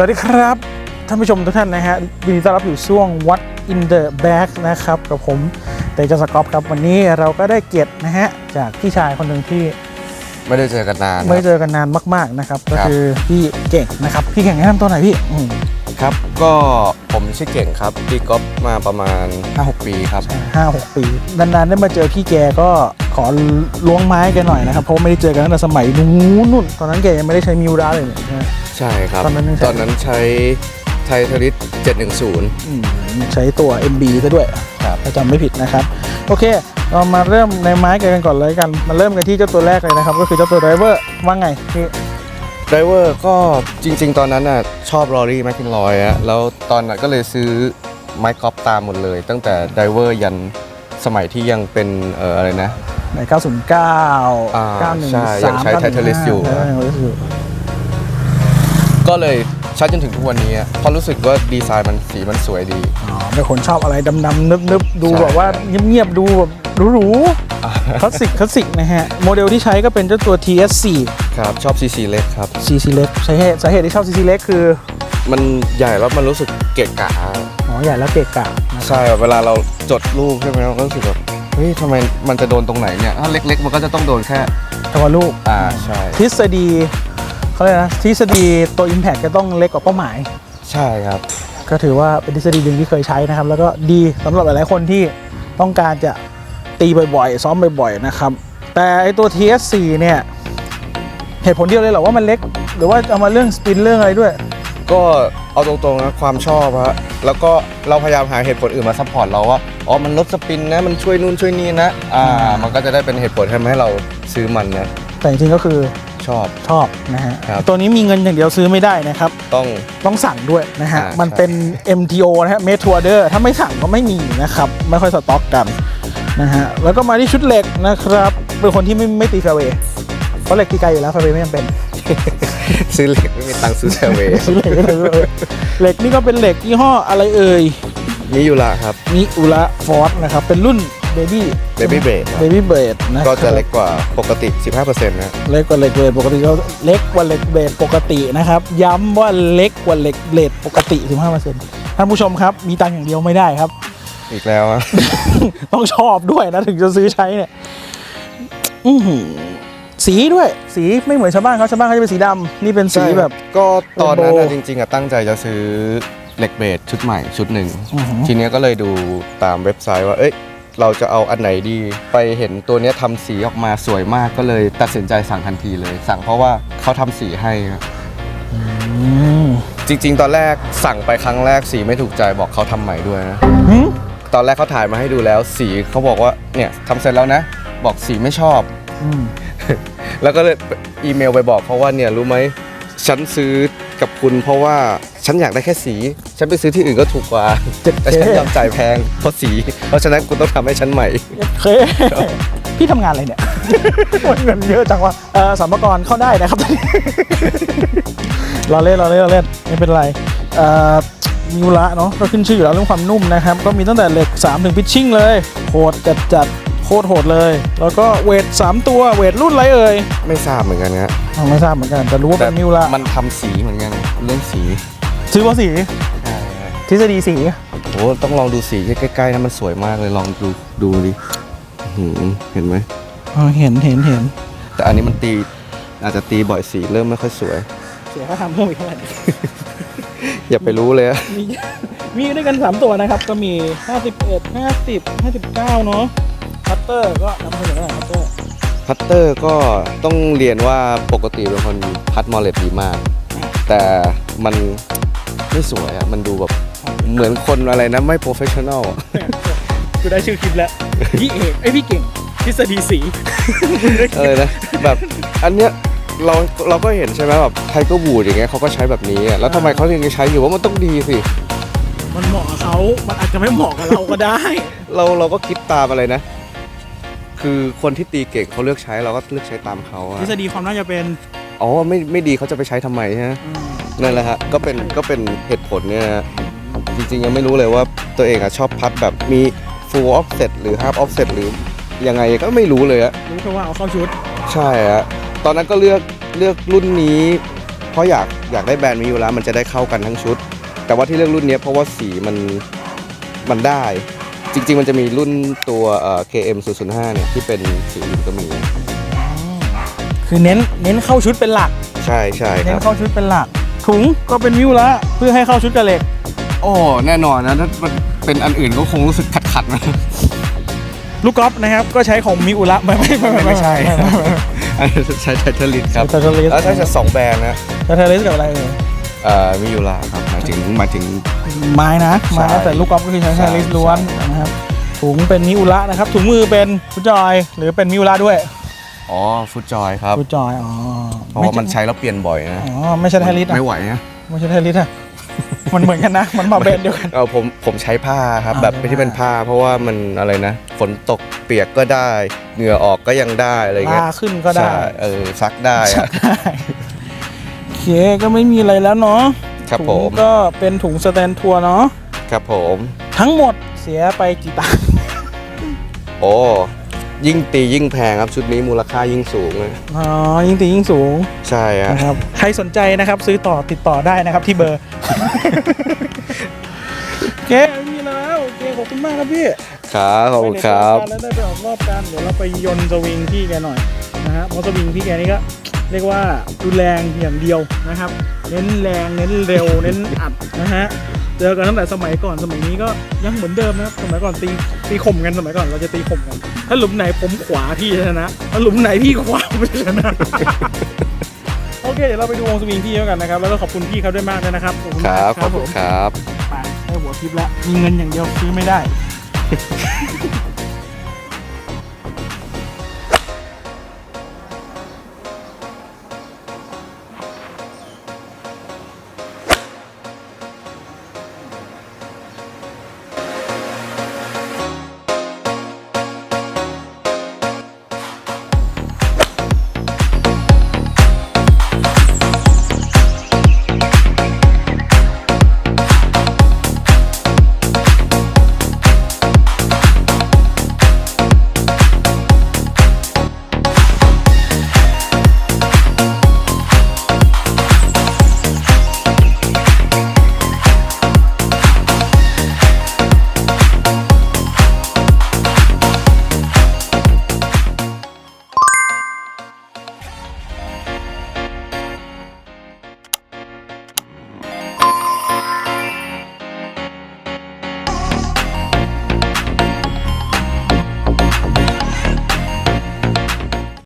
สวัสดีครับ ท่านผู้ชมทุกท่านนะฮะยินดีต้อนรับอยู่ช่วง What in the Bag นะครับกับผมเตจสกอปครับวันนี้เราก็ได้เกียรตินะฮะจากพี่ชายคนหนึ่งที่ไม่ได้เจอกันนานไม่ได้เจอกันนานมาก ๆนะครับ ก็ครับคือพี่เก่งนะครับพี่เก่งแนะนำตัวหน่อยพี่อืมครับ ก็ผมชื่อเก่งครับตีกอล์ฟมาประมาณ 5-6 ปีครับ ห้าหกปีนานๆได้มาเจอพี่แกก็ขอล้วงไม้แกหน่อยนะครับเพราะว่าไม่ได้เจอกันตั้งแต่สมัยนู้นนู่นตอนนั้นแกยังไม่ได้ใช้มิวราเลยเนี่ยนะ ใช่ครับ ตอนนั้นยังใช้ ตอนนั้นใช้ไททริส710 อืมใช้ตัว MB ซะด้วยครับ ถ้าจำไม่ผิดนะครับ โอเค เรามาเริ่มในไม้กันก่อนเลยกัน มาเริ่มกันที่เจ้าตัวแรกเลยนะครับ ก็คือเจ้าตัวไดรเวอร์ว่าไงพี่ ไดเวอร์ก็จริง ๆ ตอนนั้นน่ะชอบรอรี่แมคคินลอยอะแล้วตอนนั้นก็เลยซื้อไมค์กอล์ฟตามหมดเลย ตั้งแต่ไดเวอร์ยันสมัยที่ยังเป็นเอ่ออะไรนะ ใน 909อ่า913 ใช่ยังใช้ Titleist อยู่ใช่ Titleist อยู่ ก็เลยใช้จนถึงทุกวันนี้อะเพราะรู้สึกว่าดีไซน์มันสีมันสวยดี อ๋อเป็นคนชอบอะไรดำๆนึบๆ ดูใช่ แบบว่าเงียบๆ ดูแบบหรูๆคลาสสิกคลาสสิกนะฮะ โมเดลที่ใช้ก็เป็นเจ้าตัว TS4 ครับชอบ CC เล็กครับ CC เล็กสาเหตุสาเหตุที่ชอบ CC เล็กคือ มันใหญ่แล้วมันรู้สึกเกะกะอ๋อใหญ่แล้วเกะกะนะครับใช่แบบเวลาเราจดรูปใช่ไหมเราก็รู้สึกแบบเฮ้ยทำไมมันจะโดนตรงไหนเนี่ยถ้าเล็ก ๆ มันก็จะต้องโดนแค่ ตัวลูก อ่าใช่ ทฤษฎี เขาเรียกนะทฤษฎีตัว Impact จะต้องเล็กกว่าเป้าหมาย ใช่ครับ ก็ถือว่าเป็นทฤษฎีหนึ่งที่เคยใช้นะครับ แล้วก็ดีสำหรับหลายๆคนที่ต้องการจะตีบ่อยๆ ซ้อมบ่อยๆนะครับ แต่ไอตัว TS4 เนี่ยเหตุผลเดียวเลยเหรอว่ามันเล็ก หรือว่าเอามาเรื่องสปินเรื่องอะไรด้วย ก็เอาตรงๆนะความชอบฮะแล้วก็เราพยายามหาเหตุผลอื่นมาซัพพอร์ตเราว่าอ๋อมันลดสปินนะมันช่วยนู่นช่วยนี่นะอ่ามันก็จะได้เป็นเหตุผลทำให้เราซื้อมันนะแต่จริงๆก็คือ ชอบ ชอบนะฮะครับ ตัวนี้มีเงินอย่างเดียวซื้อไม่ได้นะครับ ต้อง ต้องสั่งด้วยนะฮะ อ่ามัมันเป็น MTO นะฮะ Made to Order ถ้าไม่สั่งก็ไม่มีนะครับ ไม่ค่อยสต็อกกันนะฮะ แล้วก็มาที่ชุดเหล็กนะครับ เป็นคนที่ไม่ไม่ตีแฟร์เวย์เพราะเหล็กตีไกลอยู่แล้วแฟร์เวย์ไม่จำเป็น ซื้อเหล็กไม่มีตังค์ซื้อแซเวย์ซื้อเหล็กก็เลยเออเหล็กนี่ก็เป็นเหล็กยี่ห้ออะไรเอ่ยนี่อยู่ละครับ มิอุระฟอร์นะครับ เป็นรุ่นเบบี้ Baby Blade ครับเบบี้เบดนะก็จะเล็กกว่าปกติ 15%นะเล็กกว่าเหล็กเบดปกติก็เล็กกว่าเหล็กเบดปกตินะครับ ย้ำว่าเล็กกว่าเหล็กเบดปกติ 15%ท่านผู้ชมครับ มีตังค์อย่างเดียวไม่ได้ครับ อีกแล้วอะต้องชอบด้วยนะถึงจะซื้อใช้เนี่ยอื้อหือสีด้วย สีไม่เหมือนชาวบ้านเขาชาวบ้านเขาจะเป็นสีดำนี่เป็นสีแบบ ก็ตอนนั้นเรนโบอะว์จริง ๆอะตั้งใจจะซื้อเหล็กเบสชุดใหม่ชุดหนึ่งอือหือทีเนี้ยก็เลยดูตามเว็บไซต์ว่า เอ้ย เราจะเอาอันไหนดี ไปเห็นตัวเนี้ยทำสีออกมาสวยมากก็เลยตัดสินใจสั่งทันทีเลย สั่งเพราะว่าเขาทำสีให้ครับอืมจริง ๆ ตอนแรกสั่งไปครั้งแรกสีไม่ถูกใจบอกเขาทำใหม่ด้วยนะ หึตอนแรกเขาถ่ายมาให้ดูแล้วสีเขาบอกว่าเนี่ยทำเสร็จแล้วนะ บอกสีไม่ชอบ อืม แล้วก็เลยอีเมลไปบอกเขาว่าเนี่ยรู้ไหมฉันซื้อกับคุณเพราะว่า ฉันอยากได้แค่สี ฉันไปซื้อที่อื่นก็ถูกกว่าเจ็ดแต่เคฉันยอมจ่ายแพงเพราะสี เพราะฉะนั้นคุณต้องทำให้ฉันใหม่ เคพี่ทำงานอะไรเนี่ยวันเงินเยอะจังวะเออสัมภาระเข้าได้นะครับเราเล่นเราเล่นเราเล่นไม่เป็นไรเอ่อมิวระเนาะก็ขึ้นชื่ออยู่แล้วเรื่องความนุ่มนะครับ ก็มีตั้งแต่เหล็ก 3 ถึงพิชชิ่งเลยโหดจัดจัดๆโคตรโหดเลย แล้วก็เวท 3 ตัวเวทรุ่นอะไรเอ่ยไม่ทราบเหมือนกันนะอ๋อไม่ทราบเหมือนกันแต่รู้ว่าแต่เป็นมิวระมันทำสีเหมือนกันเรื่องสี ซื้อเพราะสีทฤษฎีสีโอ้ต้องลองดูสีใกล้ๆนะมันสวยมากเลยลองดูดูดิอื้อหือเห็นไหมอ๋อเห็นเห็นเห็น แต่อันนี้มันตีอาจจะตีบ่อยสีเริ่มไม่ค่อยสวย เสียค่าทำเพิ่มอีกเท่าไหร่อย่าไปรู้เลยอะมีมีด้วยกัน 3 ตัวนะครับ ก็มี 51 50 59 เนาะพัตเตอร์ก็นำเสนอหน่อยพัตเตอร์พัตเตอร์ก็ต้องเรียนว่าปกติเป็นคนพัดมอลเลตดีมาก แต่มัน ไม่สวยอะมันดูแบบเหมือนคนอะไรนะ ไม่โปรเฟชชั่นอลกูได้ชื่อคลิปแล้วพี่เอกไอยพี่เก่งทฤษฎีสีเออนะแบบอันเนี้ยเราเราก็เห็นใช่ไหมแบบไทเกอร์บูดอย่างเงี้ยเขาก็ใช้แบบนี้อะแล้วทำไมเขายังใช้อยู่ว่ามันต้องดีสิมันเหมาะกับเขามันอาจจะไม่เหมาะกับเราก็ได้ เราเราก็คิดตามอะไรนะ คือคนที่ตีเก่งเขาเลือกใช้เราก็เลือกใช้ตามเขาอะทฤษฎีความน่าจะเป็นอ๋อไม่ไม่ดีเขาจะไปใช้ทำไมฮะอืม นั่นแหละฮะก็เป็นก็เป็นเหตุผลเนี่ยนะจริงๆยังไม่รู้เลยว่าตัวเองอะชอบพัดแบบมี full offset หรือ half offset หรือยังไงก็ไม่รู้เลยอะรู้แค่ว่าเอาเข้าชุด ใช่ฮะตอนนั้นก็เลือกเลือกรุ่นนี้ เพราะอยากอยากได้แบรนด์มิวแล้วมันจะได้เข้ากันทั้งชุด แต่ว่าที่เลือกรุ่นเนี้ยเพราะว่าสีมันมันได้ จริง ๆ มันจะมีรุ่นตัวเอ่อ KM 005เนี่ยที่เป็นสีอื่นก็มีคือเน้นเน้นเข้าชุดเป็นหลัก ใช่ใช่คเน้รันบเข้าชุดเป็นหลัก ถุงก็เป็นมิวละเพื่อให้เข้าชุดกับเหล็ก โอ้แน่นอนนะถ้ามันเป็นอันอื่นก็คงรู้สึกขัดขัดๆนะลูกกอล์ฟนะครับก็ใช้ของมิวละไม่ไม่ไม่ไม่ใช่อันนี้ใช้ไทเทลิสครับไทเทลิส แล้วถ้าจะสองแบรนด์นะไทเทลิสกับอะไรเอ่ยเอ่อมิยูลาครับหมายถึงหมายถึง ไม้นะไม้นะใช่แต่ลูกกอล์ฟก็คือใช้ไทใช่เทลิสล้วนนะครับถุงเป็นมิวละนะครับถุงมือเป็นฟุตจอยหรือเป็นมิวละด้วย อ๋อฟุตจอยครับฟุตจอยอ๋อเพราะว่ามันใช้แล้วเปลี่ยนบ่อยนะอ๋อไม่ใช่ไทเทลิสอะไม่ไหวนะไม่ใช่ไทเทลิสอะ มันเหมือนกันนะ มันมาแบรนด์เดียวกัน เออผมผมใช้ผ้าครับอ่าแบบที่เป็นผ้า เพราะว่ามันอะไรนะฝนตกเปียกก็ได้ เหงื่อออกก็ยังได้อะไรเงี้ลายขึ้นก็ได้ ใช่เออซักได้อะโอเคก็ไม่มีอะไรแล้วเนาะครับผถุงมก็เป็นถุงสแตนทัวร์เนาะครับผม ทั้งหมดเสียไปกี่ตังค์ โอ้ ยิ่งตียิ่งแพงครับชุดนี้มูลค่ายิ่งสูงเลยอ๋อยิ่งตียิ่งสูงใช่ฮะนะครับใครสนใจนะครับซื้อต่อติดต่อได้นะครับที่เบอร์ โอเคไม่มีแล้วโอเคขอบคุณมากครับพี่ครับขอบคุณครับไปในโงการแล้วได้ไปออกรอบกันเดี๋ยวเราไปยนต์สวิงพี่แกหน่อยนะฮะเพราะสวิงพี่แกนี่ก็เรียกว่ารุนแรงอย่างเดียวนะครับ เน้นแรงเน้นเร็วเน้นอัดนะฮะ เจอกันตั้งแต่สมัยก่อนสมัยนี้ก็ยังเหมือนเดิมนะครับสมัยก่อนตีตีข่มกันสมัยก่อนเราจะตีข่มกัน ถ้าหลุมไหนผมขวาพี่ชนะถ้าหลุมไหนพี่ขวาผมชนะโอเคเดี๋ยวเราไปดูวงสวิงพี่แล้วกันนะครับ แล้วก็ขอบคุณพี่เขาด้วยมากเลยนะครับขอบคุณคมากรับขอบผคุณมครับ ไปได้หัวทิปแล้วมีเงินอย่างเดียวซื้อไม่ได้